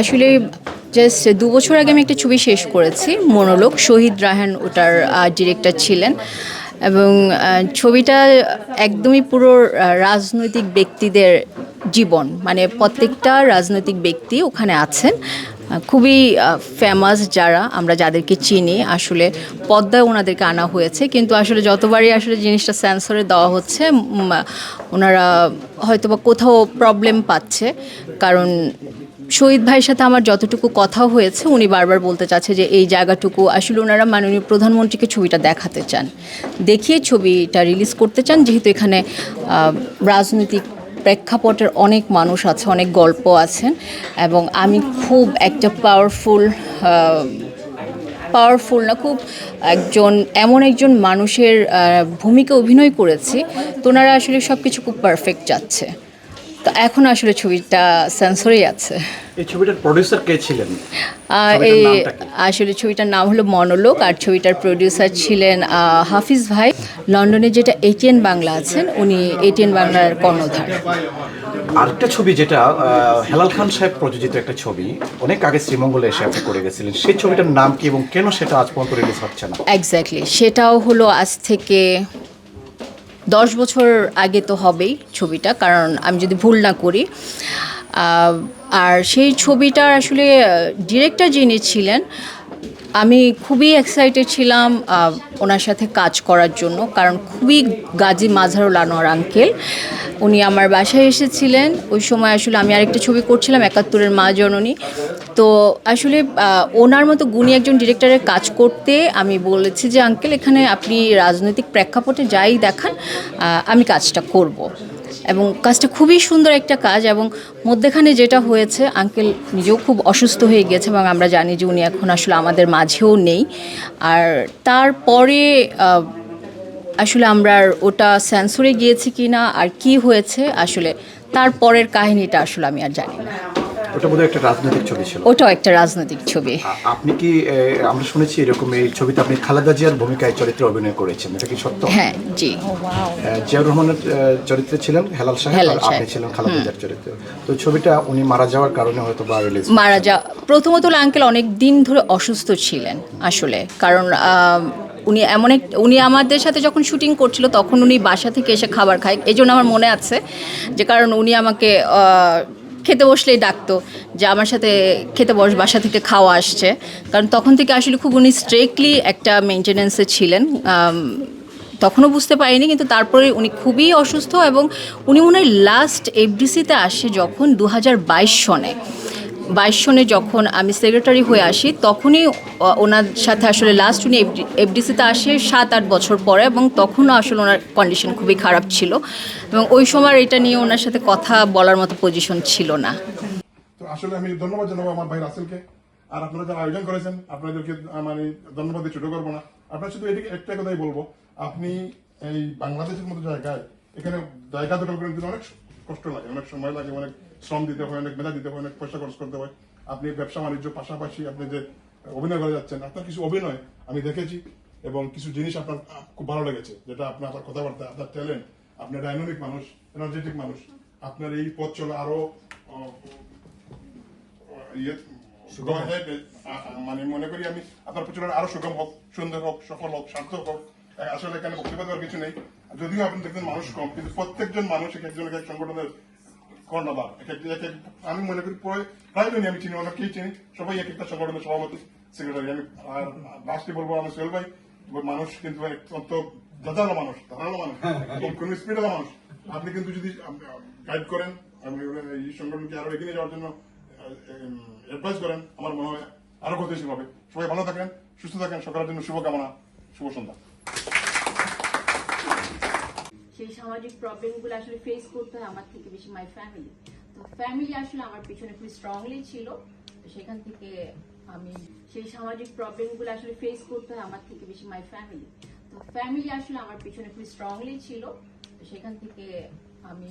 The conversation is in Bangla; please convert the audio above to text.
আসলে জাস্ট দু বছর আগে আমি একটা ছবি শেষ করেছি, মনোলোক। শহীদ রাহান ওটার ডিরেক্টর ছিলেন। এবং ছবিটা একদমই পুরো রাজনৈতিক ব্যক্তিদের জীবন। মানে প্রত্যেকটা রাজনৈতিক ব্যক্তি ওখানে আছেন। খুবই ফেমাস যারা, আমরা যাদেরকে চিনি। আসলে পদ্মায় ওনাদেরকে আনা হয়েছে। কিন্তু আসলে যতবারই আসলে জিনিসটা সেন্সরে দেওয়া হচ্ছে ওনারা হয়তোবা কোথাও প্রবলেম পাচ্ছে। কারণ শহীদ ভাইয়ের সাথে আমার যতটুকু কথা হয়েছে, উনি বারবার বলতে চাচ্ছে যে এই জায়গাটুকু আসলে ওনারা মাননীয় প্রধানমন্ত্রীকে ছবিটা দেখাতে চান। দেখিয়ে ছবিটা রিলিজ করতে চান, যেহেতু এখানে রাজনৈতিক প্রেক্ষাপটের অনেক মানুষ আছে, অনেক গল্প আছেন এবং আমি খুব একটা পাওয়ারফুল পাওয়ারফুল না, খুব একজন, এমন একজন মানুষের ভূমিকা অভিনয় করেছি, তো ওনারা আসলে সব কিছু খুব পারফেক্ট যাচ্ছে তো এখন আসলে ছবিটা সেন্সরেই আছে। এই ছবিটার প্রডিউসার কে ছিলেন? এই আসলে ছবিটার নাম হলো মনোলোক আর ছবিটার প্রডিউসার ছিলেন হাফিজ ভাই। লন্ডনে যেটা এটিএন বাংলা আছেন উনি এটিএন বাংলার কর্ণধার। আরেকটা ছবি যেটা হেলাল খান সাহেব প্রযোজিত একটা ছবি অনেক আগে শ্রীমঙ্গলে এসে আপনি করে গেছিলেন সেই ছবিটার নাম কি এবং কেন সেটা আজ পর্যন্ত রিলিজ হচ্ছে না? এক্স্যাক্টলি সেটাও হলো আজ থেকে দশ বছর আগে তো হবেই ছবিটা, কারণ আমি যদি ভুল না করি। আর সেই ছবিটার আসলে ডিরেক্টর যিনি ছিলেন, আমি খুবই এক্সাইটেড ছিলাম ওনার সাথে কাজ করার জন্য, কারণ খুবই গাজী মাঝারুল আনোয়ার আঙ্কেল উনি আমার বাসায় এসেছিলেন। ওই সময় আসলে আমি আরেকটা ছবি করছিলাম, একাত্তরের মা জননী। তো আসলে ওনার মতো গুণী একজন ডিরেক্টরের কাজ করতে আমি বলেছি যে, আঙ্কেল, এখানে আপনি রাজনৈতিক প্রেক্ষাপটে যাই দেখান আমি কাজটা করব। এবং কাজটা খুবই সুন্দর একটা কাজ এবং মধ্যেখানে যেটা হয়েছে, আঙ্কেল নিজেও খুব অসুস্থ হয়ে গেছে এবং আমরা জানি যে, উনি এখন আসলে আমাদের মাঝেও নেই আর তারপরে আসলে আমরা ওটা সেন্সরে গিয়েছি কি না আর কি হয়েছে, আসলে তারপরের কাহিনীটা আসলে আমি আর জানি না ওটা বোধহয় একটা রাজনৈতিক ছবি ছিল। ওটাও একটা রাজনৈতিক ছবি। আপনি কি আমরা শুনেছি এরকম এই ছবিতে আপনি খালেদা জিয়ার ভূমিকায় চরিত্রে অভিনয় করেছেন এটা কি সত্য? হ্যাঁ জি। জিয়াউর রহমানের চরিত্রে ছিলেন হেলাল সাহেব আর আপনি ছিলেন খালেদা জিয়ার চরিত্রে। তো ছবিটা উনি মারা যাওয়ার কারণে হয়তো বা রিলিজ মারা যা প্রথমত আঙ্কেল অনেক দিন ধরে অসুস্থ ছিলেন আসলে। কারণ উনি এমন এক উনি আমাদের সাথে যখন শুটিং করছিল তখন উনি বাসা থেকে এসে খাবার খায়। এই জন্য আমার মনে আছে যে কারণ উনি আমাকে আহ, খেতে বসলেই ডাকতো যে আমার সাথে খেতে বস, বাসা থেকে খাওয়া আসছে। কারণ তখন থেকে আসলে খুব উনি স্ট্রিক্টলি একটা মেনটেনেন্সে ছিলেন। তখনও বুঝতে পারিনি, কিন্তু তারপরে উনি খুবই অসুস্থ এবং উনি হয় লাস্ট এফডিসিতে আসে যখন দু হাজার বাইশ সনে। বাইশ সনে যখন আমি সেক্রেটারি হয়ে আসি, তখনই ওনার সাথে আসলে লাস্ট উনি এফডিসিতে আসে সাত, আট বছর পরে এবং তখনও আসলে ওনার কন্ডিশন খুবই খারাপ ছিল। এবং ওই সময় এটা নিয়ে ওনার সাথে কথা বলার মতো পজিশন ছিল না। আসলে আমি ধন্যবাদ জানাব আমার ভাই রাসেলকে। আর আপনারা যারা আয়োজন করেছেন, আপনাদেরকে মানে ধন্যবাদ দিয়ে ছোট করব না। আপনার শুধু এটিকে একটা কথাই বলব। আপনি এই বাংলাদেশের মতো জায়গায়, এখানে জায়গা দখল করে অনেক কষ্ট লাগে, অনেক সময় লাগে, অনেক শ্রম দিতে হয় অনেক মেধা দিতে হয় অনেক পয়সা খরচ করতে হয়। আপনি ব্যবসা বাণিজ্য পাশাপাশি আপনি যে অভিনয় করে যাচ্ছেন আপনার কিছু অভিনয় আমি দেখেছি এবং কিছু জিনিস আপনার খুব ভালো লেগেছে যেটা আপনার আপনার কথাবার্তা আপনার ট্যালেন্ট আপনার ডাইনামিক মানুষ এনার্জেটিক মানুষ। আপনার এই পথ চলে আরও ইয়ে মানে মনে করি আমি আপনার প্রচলন আরও সুগম হোক সুন্দর হোক সফল হোক সার্থক হোক। আসলে এখানে বক্তব্য দেওয়ার কিছু নেই। যদিও আপনি দেখবেন মানুষ কম কিন্তু প্রত্যেকজন মানুষ এক একজন এক এক সংগঠনের কর্ণধার আমি মনে করি প্রায় প্রায়জনই আমি চিনি অনেককেই চিনি। সবাই এক একটা সংগঠনের সভাপতি সেক্রেটারি। আমি আর লাস্টে বলব আমার সোহেল ভাই মানুষ কিন্তু অত্যন্ত দাদালো মানুষ ধারালো মানুষ কোন স্পিডালো মানুষ। আপনি কিন্তু যদি গাইড করেন আমি এই সংগঠনকে আরও এগিয়ে যাওয়ার জন্য অ্যাডভাইস করেন আমার মনে হয় আরও গতিশীল হবে। সবাই ভালো থাকেন সুস্থ থাকেন সকালের জন্য শুভকামনা শুভ সন্ধ্যা। সেই সামাজিক প্রবলেমগুলো আসলে ফেস করতে হয়, আমার থেকে বেশি মাই ফ্যামিলি তো ফ্যামিলি আসলে আমার পিছনে খুব স্ট্রংলি ছিল। সেখান থেকে আমি সেই সামাজিক প্রবলেমগুলো আসলে ফেস করতে হয়, আমার থেকে বেশি মাই ফ্যামিলি তো ফ্যামিলি আসলে আমার পিছনে খুব স্ট্রংলি ছিল। সেখান থেকে আমি